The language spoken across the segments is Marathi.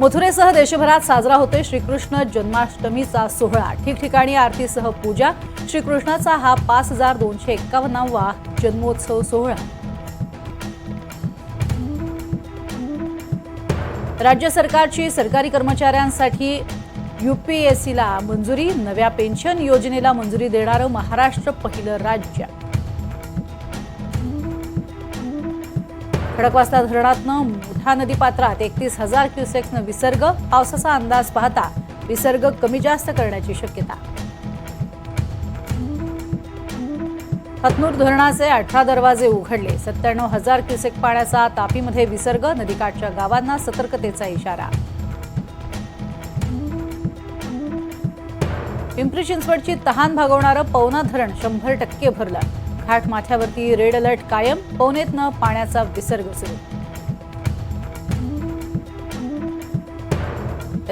मथुरेसह देशभरात साजरा होतोय श्रीकृष्ण जन्माष्टमीचा सोहळा. ठिकठिकाणी आरतीसह पूजा. श्रीकृष्णाचा हा पाच हजार दोनशे एक्कावन्नावा जन्मोत्सव सोहळा. राज्य सरकारची सरकारी कर्मचाऱ्यांसाठी युपीएससीला मंजुरी. नव्या पेन्शन योजनेला मंजुरी देणारं महाराष्ट्र पहिलं राज्य. खडकवासला धरणातनं मुठा नदीपात्रात एकतीस हजार क्युसेक्सनं विसर्ग पावसाचा अंदाज पाहता विसर्ग कमी जास्त करण्याची शक्यता. हतनूर धरणाचे अठरा दरवाजे उघडले. सत्त्याण्णव हजार क्युसेक पाण्याचा तापीमध्ये विसर्ग नदीकाठच्या गावांना सतर्कतेचा इशारा. पिंपरी चिंचवडची तहान भागवणारं पवना धरण शंभर टक्के भरलं. घाट माथ्यावरती रेड अलर्ट कायम पवनेतनं पाण्याचा विसर्ग सुरू.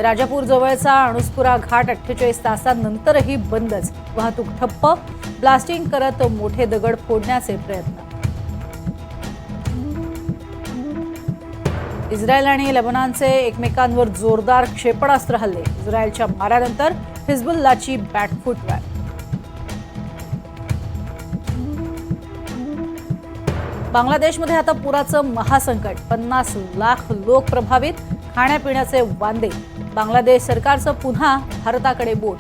राजापूर जवळचा अणुस्पुरा घाट अठ्ठेचाळीस तासांनंतरही बंदच. वाहतूक ठप्प ब्लास्टिंग करत मोठे दगड फोडण्याचे प्रयत्न. इस्रायल आणि लेबनॉनचे एकमेकांवर जोरदार क्षेपणास्त्र हल्ले. इस्रायलच्या माऱ्यानंतर हिजबुल्लाची बॅटफुटवर बांगलादेशमध्ये आता पुराचं महासंकट. पन्नास लाख लोक प्रभावित खाण्यापिण्याचे वांदे. बांगलादेश सरकारचं पुन्हा भारताकडे बोट.